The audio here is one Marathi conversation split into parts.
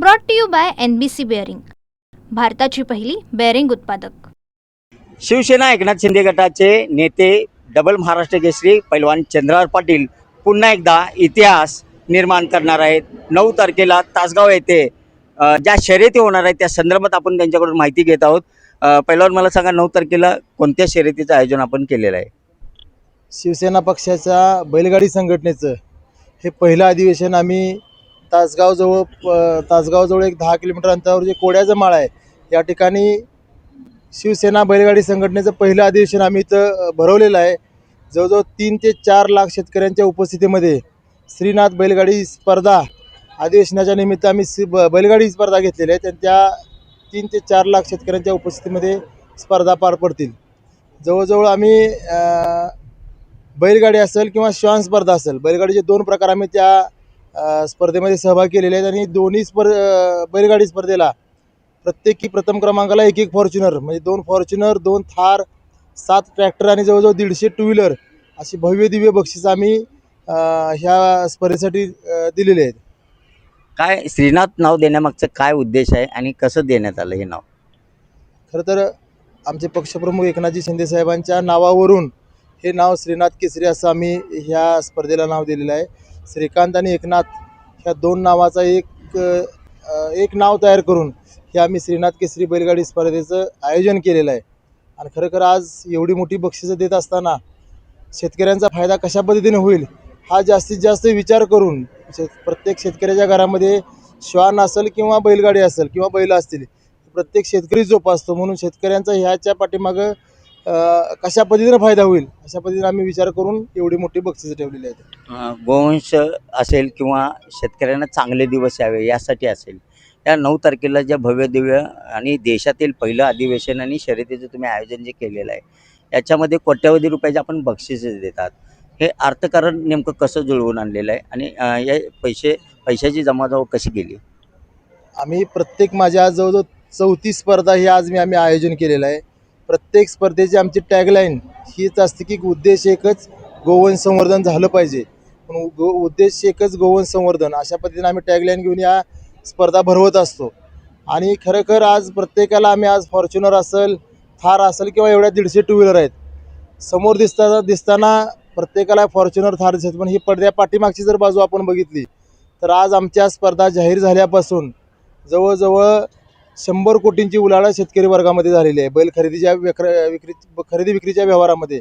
Brought to you by N B C bearing भारताची पहिली बेअरिंग उत्पादक. शिवसेना एकनाथ शिंदे गटाचे नेते डबल महाराष्ट्र केसरी पैलवान चंद्रहार पाटील पुन्हा एकदा इतिहास निर्माण करणार आहेत. नऊ तारखेला तासगाव येथे ज्या शर्यती होणार आहेत त्या संदर्भात आपण त्यांच्याकडून माहिती घेत आहोत. पैलवान मला सांगा नऊ तारखेला कोणत्या शर्यतीचं आयोजन आपण केलेलं आहे? शिवसेना पक्षाच्या बैलगाडी संघटनेचं हे पहिलं अधिवेशन आम्ही तासगावजवळ तासगावजवळ एक दहा किलोमीटर अंतरावर जे कोड्याचं माळ आहे या ठिकाणी शिवसेना बैलगाडी संघटनेचं पहिलं अधिवेशन आम्ही इथं भरवलेलं आहे. जवळजवळ तीन ते चार लाख शेतकऱ्यांच्या उपस्थितीमध्ये श्रीनाथ बैलगाडी स्पर्धा अधिवेशनाच्या निमित्त आम्ही सी ब बैलगाडी स्पर्धा घेतलेल्या आहेत आणि त्या तीन ते चार लाख शेतकऱ्यांच्या उपस्थितीमध्ये स्पर्धा पार पडतील. जवळजवळ आम्ही बैलगाडी असेल किंवा श्वान स्पर्धा असेल बैलगाडीचे दोन प्रकार आम्ही त्या स्पर्धेमध्ये सहभाग केलेले आहेत आणि दोन्ही स्पर्ध अ, बैलगाडी स्पर्धेला प्रत्येकी प्रथम क्रमांकाला एक एक फॉर्च्युनर म्हणजे दोन फॉर्च्युनर दोन थार सात ट्रॅक्टर आणि जवळजवळ दीडशे टू व्हीलर अशी भव्य दिव्य बक्षीस आम्ही ह्या स्पर्धेसाठी दिलेले आहेत. काय श्रीनाथ नाव देण्यामागचं काय उद्देश आहे आणि कसं देण्यात आलं हे नाव? खरं तर आमचे पक्षप्रमुख एकनाथजी शिंदे साहेबांच्या नावावरून हे नाव श्रीनाथ केसरी असं आम्ही ह्या स्पर्धेला नाव दिलेलं आहे. श्रीकांत आणि एकनाथ ह्या दोन नावाचा एक एक नाव तयार करून हे आम्ही श्रीनाथ केसरी बैलगाडी स्पर्धेचं आयोजन केलेलं आहे. आणि खरोखर आज एवढी मोठी बक्षिसं देत असताना शेतकऱ्यांचा फायदा कशा पद्धतीने होईल हा जास्तीत जास्त विचार करून शेत प्रत्येक शेतकऱ्याच्या घरामध्ये श्वान असेल किंवा बैलगाडी असेल किंवा बैल असतील प्रत्येक शेतकरी जोपासतो. म्हणून शेतकऱ्यांचा ह्याच्या पाठीमागं कशा पद्धतीनं फायदा होईल? अशा पद्धतीने आम्ही विचार करून एवढी मोठी बक्षिसं ठेवलेली आहेत. गोवंश असेल किंवा शेतकऱ्यांना चांगले दिवस यावे यासाठी असेल. या नऊ तारखेला ज्या भव्य दिव्य आणि देशातील पहिलं अधिवेशन आणि शर्यतीचं तुम्ही आयोजन जे केलेलं आहे याच्यामध्ये कोट्यवधी रुपयाचे आपण बक्षिसे देतात. हे अर्थकारण नेमकं कसं जुळवून आणलेलं आहे आणि अ, या पैसे पैशाची जमाजमा कशी केली आम्ही प्रत्येक माझ्या जवळजवळ चौथी स्पर्धा ही आज मी आम्ही आयोजन केलेलं आहे. प्रत्येक स्पर्धेची आमची टॅगलाईन हीच असते की उद्देश एकच गोवन संवर्धन झालं पाहिजे. पण गो उद्देश एकच गोवन संवर्धन अशा पद्धतीने आम्ही टॅगलाईन घेऊन या स्पर्धा भरवत असतो. आणि खरंखर आज प्रत्येकाला आम्ही आज फॉर्च्युनर असेल थार असेल किंवा एवढ्या दीडशे टू व्हीलर आहेत समोर दिसताना दिसताना प्रत्येकाला फॉर्च्युनर थार दिसत पण ही पडद्या पाठीमागची जर बाजू आपण बघितली तर आज आमच्या स्पर्धा जाहीर झाल्यापासून जवळजवळ शंभर कोटींची उलाढाल शेतकरी वर्गामध्ये झालेली आहे. बैल खरेदीच्या विक्र विक्री खरेदी विक्रीच्या व्यवहारामध्ये.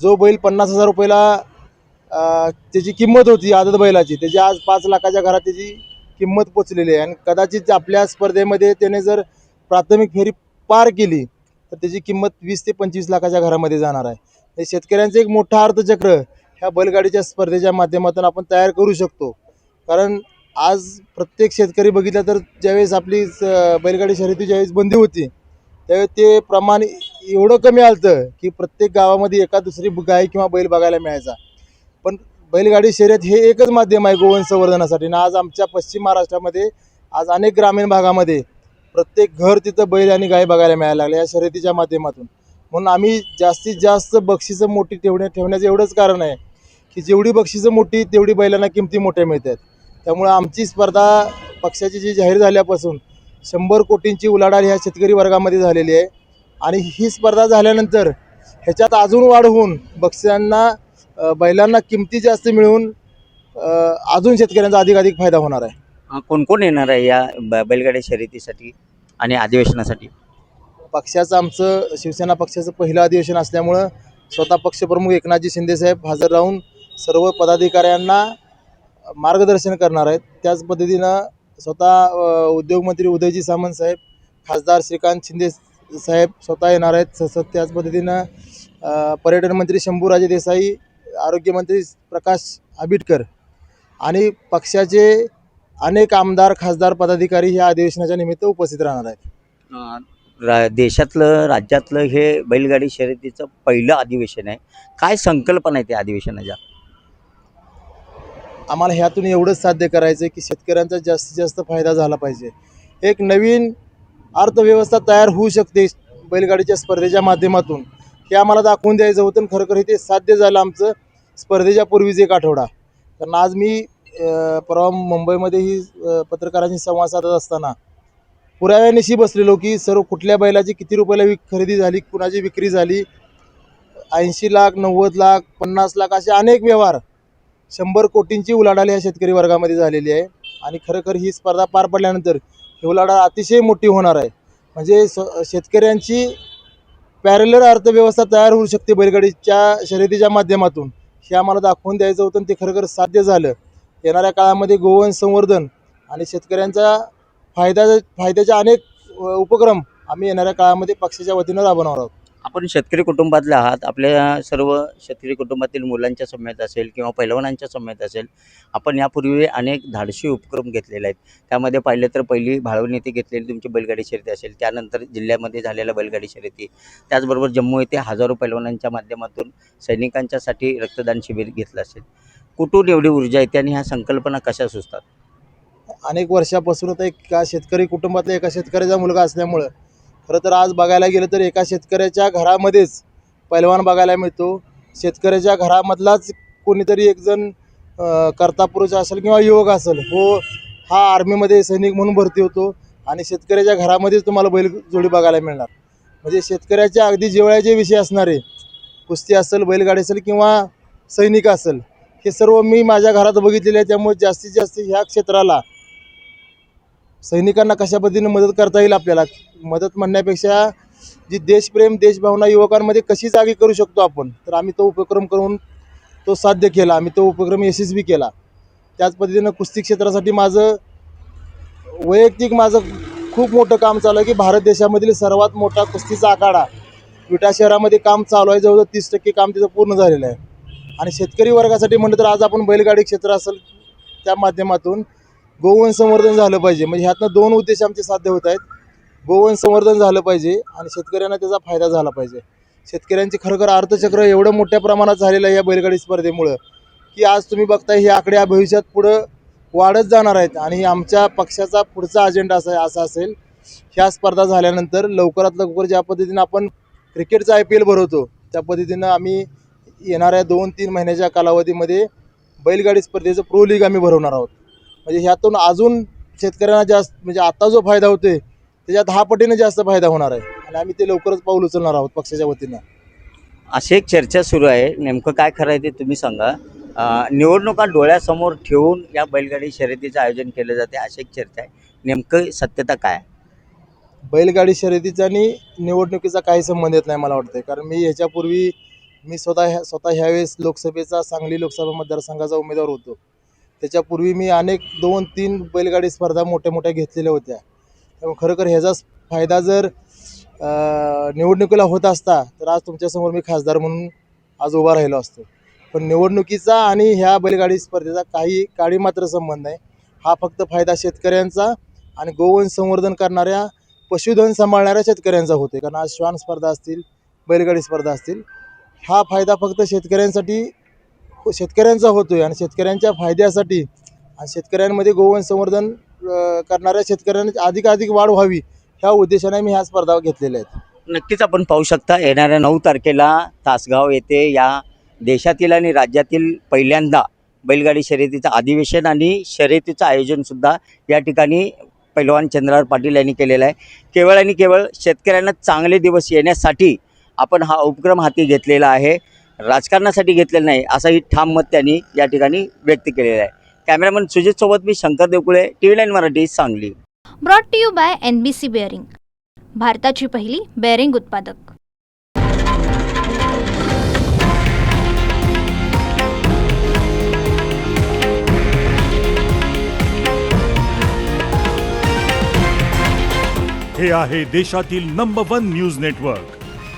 जो बैल पन्नास हजार रुपयाला त्याची किंमत होती आदत बैलाची त्याची आज पाच लाखाच्या घरात त्याची किंमत पोचलेली आहे. आणि कदाचित आपल्या स्पर्धेमध्ये त्याने जर प्राथमिक फेरी पार केली तर त्याची किंमत वीस ते पंचवीस लाखाच्या घरामध्ये जाणार आहे. हे शेतकऱ्यांचं एक मोठा अर्थचक्र ह्या बैलगाडीच्या स्पर्धेच्या माध्यमातून आपण तयार करू शकतो. कारण आज प्रत्येक शेतकरी बघितला तर ज्यावेळेस आपली स- बैलगाडी शर्यती ज्यावेळेस बंदी होती त्यावेळेस ते प्रमाण एवढं कमी आलं की प्रत्येक गावामध्ये एका दुसरी गाय किंवा बैल बघायला मिळायचा. पण बैलगाडी शर्यत हे एकच माध्यम आहे गोवन संवर्धनासाठी. आणि आज आमच्या पश्चिम महाराष्ट्रामध्ये आज अनेक ग्रामीण भागामध्ये प्रत्येक घर तिथं बैल आणि गाय बघायला मिळायला लागले या शर्यतीच्या माध्यमातून. म्हणून आम्ही जास्तीत जास्त बक्षिसं मोठी ठेवण्या ठेवण्याचं एवढंच कारण आहे की जेवढी बक्षिसं मोठी तेवढी बैलांना किमती मोठ्या मिळतात. त्यामुळे आमची स्पर्धा पक्षाची जी जाहीर झाल्यापासून शंभर कोटींची उलाढाल ह्या शेतकरी वर्गामध्ये झालेली आहे. आणि ही स्पर्धा झाल्यानंतर ह्याच्यात अजून वाढ होऊन बक्षिसांना अ, बैलांना किमती जास्त मिळून अजून शेतकऱ्यांचा अधिकाधिक फायदा होणार आहे. कोण कोण येणार आहे या ब- बैलगाडी शर्यतीसाठी आणि अधिवेशनासाठी? पक्षाचं आमचं शिवसेना पक्षाचं पहिलं अधिवेशन असल्यामुळं स्वतः पक्षप्रमुख एकनाथजी शिंदेसाहेब हजर राहून सर्व पदाधिकाऱ्यांना मार्गदर्शन करणार आहेत. त्याच पद्धतीनं स्वतः उद्योगमंत्री उदयजी सामंत साहेब खासदार श्रीकांत शिंदे साहेब स्वतः येणार आहेत. तसंच त्याच पद्धतीनं पर्यटन मंत्री शंभूराजे देसाई आरोग्यमंत्री प्रकाश आबिटकर आणि पक्षाचे अनेक आमदार खासदार पदाधिकारी ह्या अधिवेशनाच्या निमित्त उपस्थित राहणार आहेत. रा देशातलं राज्यातलं हे बैलगाडी शर्यतीचं पहिलं अधिवेशन आहे. काय संकल्पना आहे त्या अधिवेशनाच्या? आम्हाला ह्यातून एवढंच साध्य करायचं आहे की शेतकऱ्यांचा जास्तीत जास्त फायदा झाला पाहिजे. एक नवीन अर्थव्यवस्था तयार होऊ शकते बैलगाडीच्या स्पर्धेच्या माध्यमातून. हे आम्हाला दाखवून द्यायचं होतं आणि खरोखर हे ते साध्य झालं आमचं स्पर्धेच्या पूर्वीच एक आठवडा कारण आज मी परवा मुंबईमध्ये ही पत्रकारांशी संवाद साधत असताना पुराव्यानिशी बसलेलो की सर्व कुठल्या बैलाची किती रुपयाला विक खरेदी झाली कुणाची विक्री झाली ऐंशी लाख नव्वद लाख पन्नास लाख असे अनेक व्यवहार शंभर कोटींची उलाढाल या शेतकरी वर्गामध्ये झालेली आहे. आणि खरोखर ही स्पर्धा पार पडल्यानंतर ही उलाढाल अतिशय मोठी होणार आहे. म्हणजे स शेतकऱ्यांची पॅरलर अर्थव्यवस्था तयार होऊ शकते बैलगाडीच्या शर्यतीच्या माध्यमातून. हे आम्हाला दाखवून द्यायचं होतं आणि ते खरोखर साध्य झालं. येणाऱ्या काळामध्ये गोवन संवर्धन आणि शेतकऱ्यांचा फायदा फायद्याचे अनेक उपक्रम आम्ही येणाऱ्या काळामध्ये पक्षाच्या वतीनं राबवणार आहोत. आपण शेतकरी कुटुंबातले आहात आपल्या सर्व शेतकरी कुटुंबातील मुलांच्या समेत असेल किंवा पैलवानांच्या समेत असेल आपण यापूर्वी अनेक धाडशी उपक्रम घेतलेले आहेत. त्यामध्ये पाहिलं तर पहिली भाळवणी येथे घेतलेली तुमची बैलगाडी शर्यती असेल त्यानंतर जिल्ह्यामध्ये झालेल्या बैलगाडी शर्यती त्याचबरोबर जम्मू येथे हजारो पैलवानांच्या माध्यमातून सैनिकांच्यासाठी रक्तदान शिबिर घेतलं असेल. कुठून एवढी ऊर्जा येते आणि ह्या संकल्पना कशा सुचतात? अनेक वर्षापासून आता एका शेतकरी कुटुंबातला एका शेतकऱ्याचा मुलगा असल्यामुळं खरं तर आज बघायला गेलं तर एका शेतकऱ्याच्या घरामध्येच पैलवान बघायला मिळतो. शेतकऱ्याच्या घरामधलाच कोणीतरी एकजण कर्तापुरुष कर्ता पुरुष असेल किंवा युवक असेल हो हा आर्मीमध्ये सैनिक म्हणून भरती होतो आणि शेतकऱ्याच्या घरामध्येच तुम्हाला बैल जोडी बघायला मिळणार. म्हणजे शेतकऱ्याच्या अगदी जिवळ्याचे विषय असणारे कुस्ती असेल बैलगाडी असेल किंवा सैनिक असेल हे सर्व मी माझ्या घरात बघितलेले आहे. त्यामुळे जास्तीत जास्त ह्या क्षेत्राला सैनिकांना कशा पद्धतीने मदत करता येईल आपल्याला? मदत म्हणण्यापेक्षा जी देशप्रेम देशभावना युवकांमध्ये कशी जागी करू शकतो आपण? तर आम्ही तो उपक्रम करून तो साध्य केला. आम्ही तो उपक्रम यशस्वी केला. त्याच पद्धतीनं कुस्ती क्षेत्रासाठी माझं वैयक्तिक माझं खूप मोठं काम चालू आहे की भारत देशामधील सर्वात मोठा कुस्तीचा आखाडा विटा शहरामध्ये काम चालू आहे. जवळजवळ तीस टक्के काम तिथं पूर्ण झालेलं आहे. आणि शेतकरी वर्गासाठी म्हणलं तर आज आपण बैलगाडी क्षेत्र असेल त्या माध्यमातून गोवन संवर्धन झालं पाहिजे. म्हणजे ह्यातनं दोन उद्देश आमचे साध्य होत आहेत. गोवन संवर्धन झालं पाहिजे आणि शेतकऱ्यांना त्याचा फायदा झाला पाहिजे. शेतकऱ्यांचे खरोखर अर्थचक्र एवढं मोठ्या प्रमाणात झालेलं आहे या बैलगाडी स्पर्धेमुळं की आज तुम्ही बघताय हे आकडे या भविष्यात पुढं वाढत जाणार आहेत आणि आमच्या पक्षाचा पुढचा अजेंडा असा असा असेल. ह्या स्पर्धा झाल्यानंतर लवकरात लवकर ज्या पद्धतीनं आपण क्रिकेटचं आय पी एल भरवतो त्या पद्धतीनं आम्ही येणाऱ्या दोन तीन महिन्याच्या कालावधीमध्ये बैलगाडी स्पर्धेचं प्रो लीग आम्ही भरवणार आहोत. म्हणजे ह्यातून अजून शेतकऱ्यांना जास्त म्हणजे आता जो फायदा होतोय त्याच्या दहा पटीने जास्त फायदा होणार आहे. आणि आम्ही ते लवकरच पाऊल उचलणार आहोत पक्षाच्या वतीनं. अशी एक चर्चा सुरू आहे. नेमकं काय खरं आहे ते तुम्ही सांगा. निवडणुका डोळ्यासमोर ठेवून या बैलगाडी शर्यतीचं आयोजन केलं जाते अशी एक चर्चा आहे. नेमकं सत्यता काय आहे? बैलगाडी शर्यतीचा आणि निवडणुकीचा काही संबंध येत नाही मला वाटतं कारण मी ह्याच्यापूर्वी मी स्वतः ह्या स्वतः ह्यावेळेस लोकसभेचा सांगली लोकसभा मतदारसंघाचा उमेदवार होतो. त्याच्यापूर्वी मी अनेक दोन तीन बैलगाडी स्पर्धा मोठ्या मोठ्या घेतलेल्या होत्या. त्यामुळे खरोखर ह्याचा फायदा जर निवडणुकीला होत असता तर आज तुमच्यासमोर मी खासदार म्हणून आज उभा राहिलो असतो. पण निवडणुकीचा आणि ह्या बैलगाडी स्पर्धेचा काही काळी मात्र संबंध नाही हा फक्त फायदा शेतकऱ्यांचा आणि गोवन संवर्धन करणाऱ्या पशुधन सांभाळणाऱ्या शेतकऱ्यांचा होते कारण आज श्वान स्पर्धा असतील बैलगाडी स्पर्धा असतील हा फायदा फक्त शेतकऱ्यांसाठी शेतकऱ्यांचा होतो आहे आणि शेतकऱ्यांच्या फायद्यासाठी शेतकऱ्यांमध्ये गोवन संवर्धन करणाऱ्या शेतकऱ्यांची अधिकाधिक वाढ व्हावी ह्या उद्देशाने मी ह्या स्पर्धा घेतलेल्या आहेत. नक्कीच आपण पाहू शकता येणाऱ्या नऊ तारखेला तासगाव येथे या देशातील आणि राज्यातील पहिल्यांदा बैलगाडी शर्यतीचं अधिवेशन आणि शर्यतीचं आयोजनसुद्धा या ठिकाणी पैलवान चंद्रार पाटील यांनी केलेलं आहे. केवळ आणि केवळ शेतकऱ्यांना चांगले दिवस येण्यासाठी आपण हा उपक्रम हाती घेतलेला आहे. राजकारणासाठी घेतलेला नाही असंही ठाम मत त्यांनी या ठिकाणी व्यक्त केलेलं आहे. कॅमेरामन सुजित सोबत मी Shankar Devkule T V nine Marathi Sangli. Brought to you by N B C bearing भारताची पहिली बेअरिंग उत्पादक. हे आहे देशातील नंबर वन न्यूज नेटवर्क